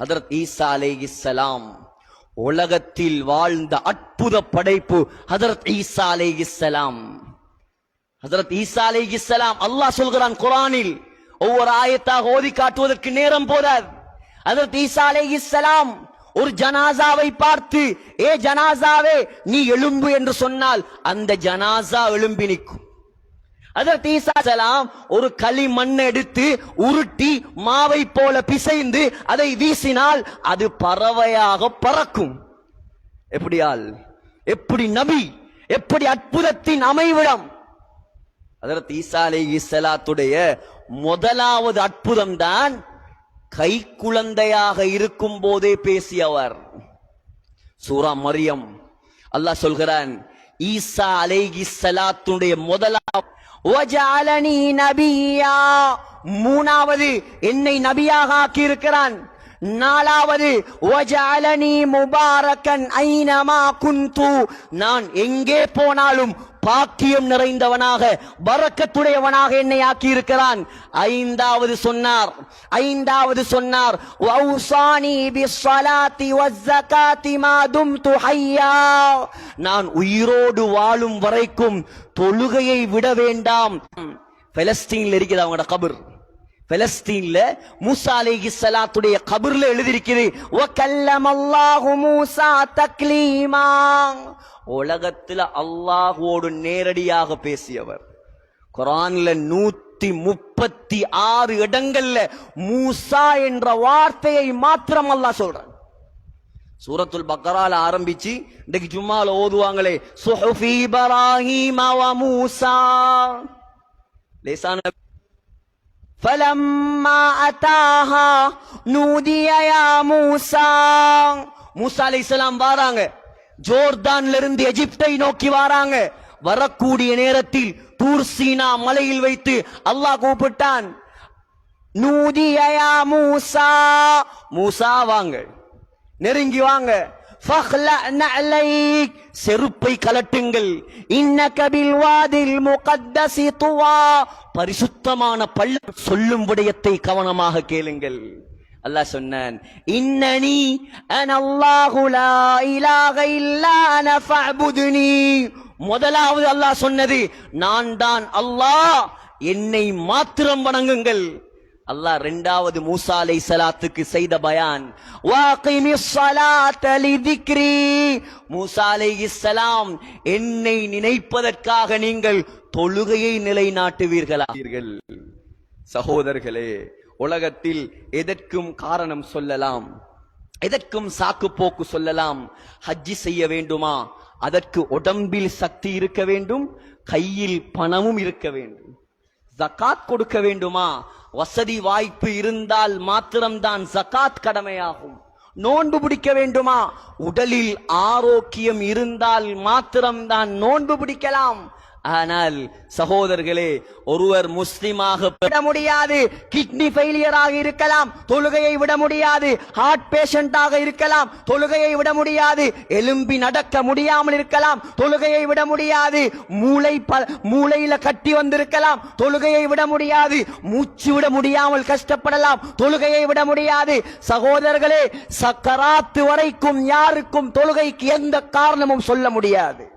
ஹதரத் ஈசா அலைஹிஸ்ஸலாம் உலகத்தில் வாழ்ந்த அற்புத படைப்பு ஹதரத் ஈசா அலைஹிஸ்ஸலாம் ஹதரத் ஈசா அலைஹிஸ்ஸலாம் அல்லாஹ் சொல்கிறான் குரானில் ஒவ்வொரு ஆயத்தாக ஓதி காட்டுவதற்கு நேரம் போதாது. ஹதரத் ஈசா அலைஹிஸ்ஸலாம் ஒரு ஜனாசாவை பார்த்து ஏ ஜனாசாவே நீ எழும்பு என்று சொன்னால் அந்த ஜனாசா எழும்பி நிற்கும். அதற்கு ஈசாசலாம் ஒரு களி மண் எடுத்து உருட்டி மாவை போல பிசைந்து அதை வீசினால் அது பறவையாக பறக்கும். எப்படியால்? எப்படி நபி? எப்படி அற்புதத்தின் அமைவிடம்? அதற்கு ஈசா அலைஹிஸ்ஸலாத்துடைய முதலாவது அற்புதம் தான் கை குழந்தையாக இருக்கும் போதே பேசியவர். சூரா மரியம். அல்லாஹ் சொல்கிறான் ஈசா அலைகி சலாத்துடைய முதலாவது வஜஅலனி நபியா மூணாவது என்னை நபியாக ஆக்கியிருக்கிறான். நாலாவது வஜஅலனி முபாரக்கன் ஐனமா குந்து நான் எங்கே போனாலும் பாக்கியம் நிறைந்தவனாக வரக்கத்துடையவனாக என்னை ஆக்கி இருக்கிறான் ஐந்தாவது சொன்னார். ஐந்தாவது சொன்னார். வௌசானி நான் உயிரோடு வாழும் வரைக்கும் தொழுகையை விட வேண்டாம். பெலஸ்தீனில் இருக்கிறது அவங்களோட கபர். பெலஸ்தீன்ல மூசா அலைஹி சலாத்துடைய கபர்ல எழுதியிருக்குது வ கல்லமல்லாஹு மூசா தக்லீமா உலகத்துல அல்லாஹுவோடு நேரடியாக பேசியவர் குரான்ல நூத்தி முப்பத்தி ஆறு இடங்கள்ல மூசா என்ற வார்த்தையை மாத்திரம் அல்லாஹ் சொல்றான் சூரத்துல் பக்கரால ஆரம்பிச்சு இன்னைக்கு ஜும்மால ஓதுவாங்களே சுஹஃபி இப்ராஹீம மூசா லேசான فلما أتاها نودي يا موسى மூசா அலைஹிஸ்ஸலாம் வாராங்க ஜோர்தான்ல இருந்து எகிப்தை நோக்கி வாராங்க வரக்கூடிய நேரத்தில் தூர் சீனா மலையில் வைத்து அல்லாஹ் கூப்பிட்டான் நூதிய யா மூசா மூசா வாங்க நெருங்கி வாங்க فاخلع نعليك செருப்பை கலட்டுங்கள். இன்ன கபில் வாதில் முகத்தசி துவா பரிசுத்தமான பள்ள. சொல்லும் விடயத்தை கவனமாக கேளுங்கள். அல்லாஹ் சொன்னான் இன்னனி அன அல்லாஹு லா இலாஹ இல்லா அன ஃபஅபுதுனி. முதலாவது அல்லாஹ் சொன்னது நான் தான் அல்லாஹ் என்னை மாத்திரம் வணங்குங்கள். அல்லாஹ் ரெண்டாவது மூசா அலை சலாத்துக்கு செய்த பயான். வாகிமிஸ் ஸலாத்த லிதிக்ரி என்னை நினைப்பதற்காக நீங்கள் தொழுகையை நிலைநாட்டுவீர்களா? சகோதரர்களே உலகத்தில் எதற்கும் காரணம் சொல்லலாம் எதற்கும் சாக்கு போக்கு சொல்லலாம் ஹஜ்ஜி செய்ய வேண்டுமா? அதற்கு உடம்பில் சக்தி இருக்க வேண்டும் கையில் பணமும் இருக்க வேண்டும். ஜகாத் கொடுக்க வேண்டுமா? வசதி வாய்ப்பு இருந்தால் மாத்திரம்தான் ஜகாத் கடமையாகும். நோன்பு பிடிக்க வேண்டுமா? உடலில் ஆரோக்கியம் இருந்தால் மாத்திரம்தான் நோன்பு பிடிக்கலாம். ஆனால் சகோதரர்களே ஒருவர் முஸ்லிமாக விட முடியாது. கிட்னி ஃபெயிலியராக இருக்கலாம். தொழுகையை விட முடியாது. ஹார்ட் பேஷண்டாக இருக்கலாம். தொழுகையை விட முடியாது. எலும்பி நடக்க முடியாமல் இருக்கலாம். தொழுகையை விட முடியாது. மூளை ப- மூளையில கட்டி வந்திருக்கலாம். தொழுகையை விட முடியாது. மூச்சு விட முடியாமல் கஷ்டப்படலாம். தொழுகையை விட முடியாது. சகோதரர்களே சக்கராத்து வரைக்கும் யாருக்கும் தொழுகைக்கு எந்த காரணமும் சொல்ல முடியாது.